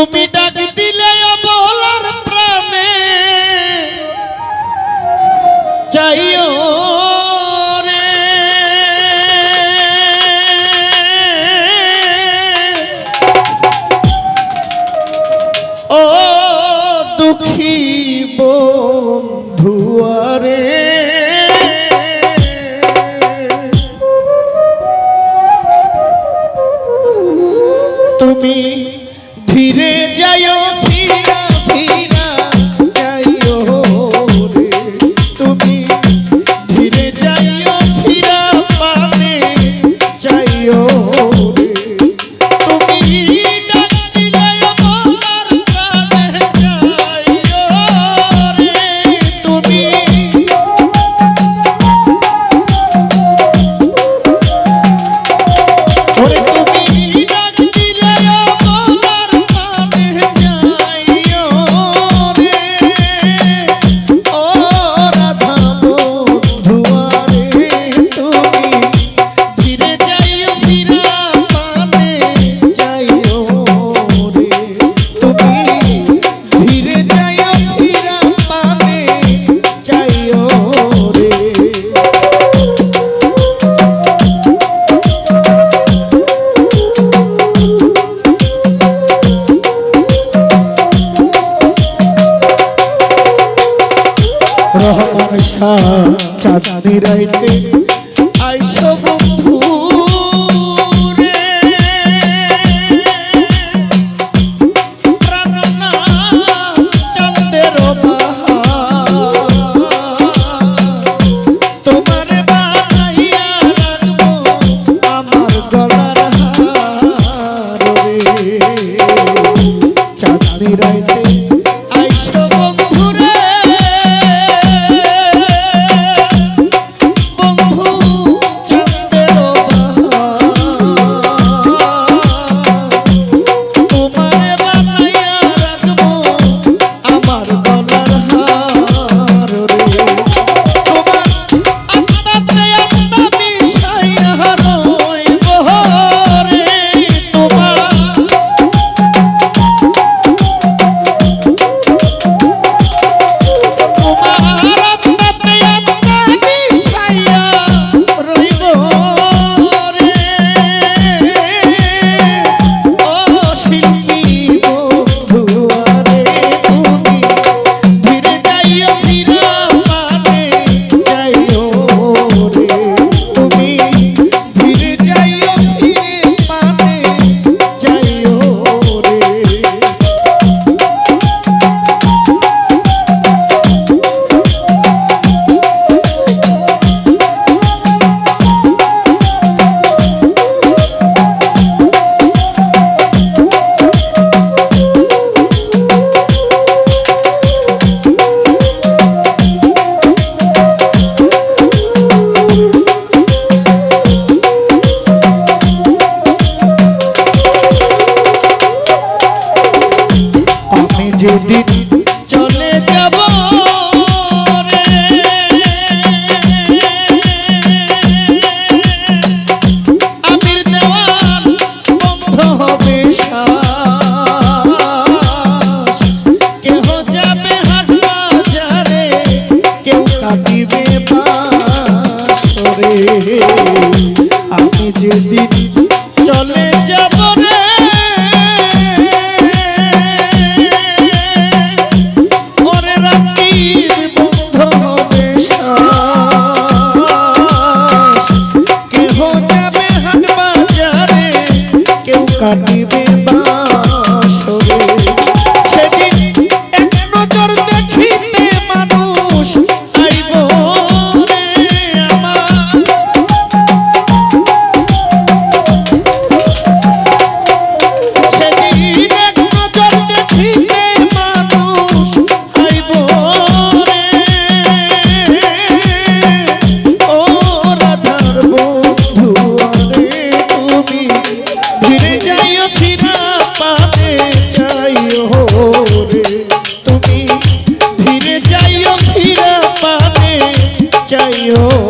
তুমি ডাক দিলে বলার প্রাণে। চাইও রে। ও তুমি রহমান শাহ চাঁদনি রাইতে আইসো একদিন চলে যাব আমির দেওয়ান বন্ধ হবে কেহ যাবে হাটা যারে কেউ কাটিবে সরে আমি যেদিন চলে চাইও।